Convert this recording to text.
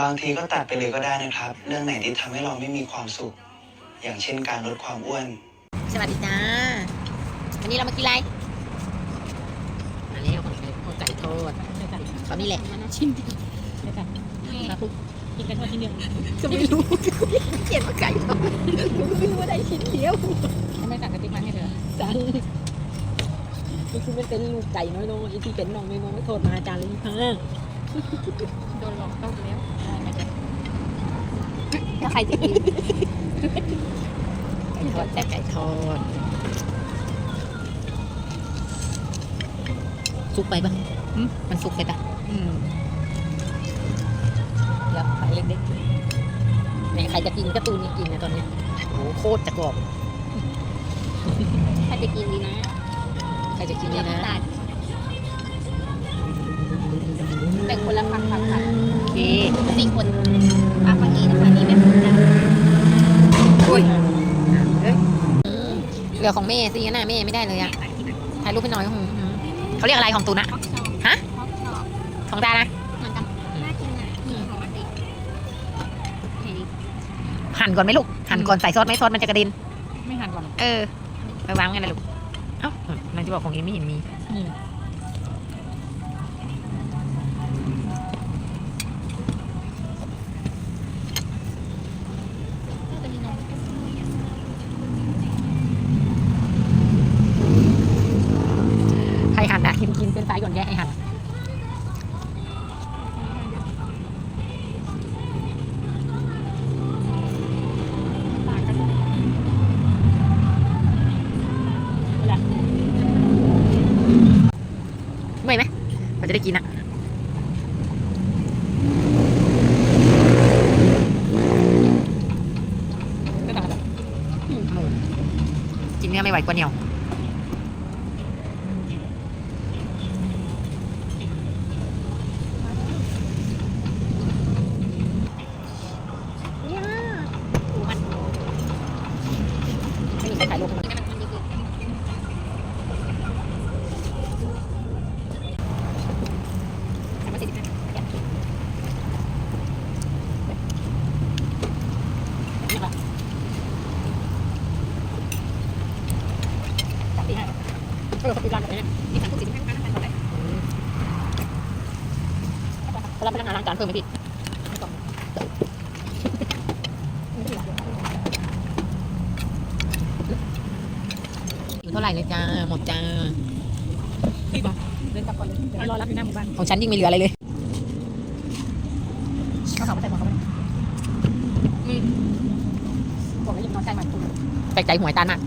บางทีก็ตัดไปเลยก็ได้นะครับ เรื่องไหนที่ทำให้เราไม่มีความสุข อย่างเช่นการลดความอ้วน สวัสดีจ้าวันนี้เรามากินอะไรมาแล้วไก่ทอดก็นี่แหละมันน่าชิมดิเดี๋ยวกันมาคุกกินกันทอดชิ้นเดียวก็ไม่รู้เขียนว่าไก่ทอดไม่รู้ว่าได้ชิ้นเดียวเขาไม่สั่งกระติกมาให้เธอสั่งนี่คือมันเป็นลูกไก่น้อยๆไอ้ที่เป็นน้องน้อยๆโทษมาจานละยี่ห้าโดนหลอกต้มแล้วได้ไหมจ๊ะ ถ้า ใครจะกินไก่ทอดแต่ไก่ทอดสุกไปปะหึมันสุกไปปะอืมเดี๋ยวใส่เล็กๆแหมใครจะกินการ์ตูนนี่กินนะตอนนี้โหโคตรจะกรอบถ้าจะกินดีนะใครจะกินอย่านี่ไปนะแบ่งคนละพักพักพักโอเคสี่คนนะคะนี่แบบคนละ อุ้ยเอ้ยเห ลือของแม่สิงั้นน่ะแม่ไม่ได้เลยอะถ่ายรูปให้หน่อยหืมหืมเขาเรียกอะไรของตูนอะฮอกชอบฮะฮอกชอบของตานะเหมือนกันน่ากินอะนี่ของมันดิเห็นดิหั่นก่อนไหมลูก หั่นก่อนใส่ซอสไหมซอสมันจะกระเด็น ไม่หั่นก่อน เออ ไปวางไงล่ะลูก เอ้ามันจะบอกของเอมไม่เห็นมี ได้กินอะกินเนื้อไม่ไหวกว่าเหนียว เนี่ย ไม่มีใครถ่ายรูปให้มัน นี่มันมันดีคือ สามร้อยสี่สิบห้านี่ค่ะสามสี่ห้า เออปีร้านแบบนี้นี่สามสิบห้าห้าพันเท่าไหร่เขารับพนักงานล้างจานเพิ่มไหมพี่ไม่ต้องอยู่เท่าไหร่เลยจ้า หมดจ้าพี่บอกเดินกลับก่อนเลยไปรอรับอยู่หน้าหมู่บ้านของฉันยิ่งไม่เหลืออะไรเลยเขาเขาไม่ใส่หมวกเขาไม่อืมบอกแล้วยิงนอนใกล้มันคุณแปลกใจหวยตาหนัก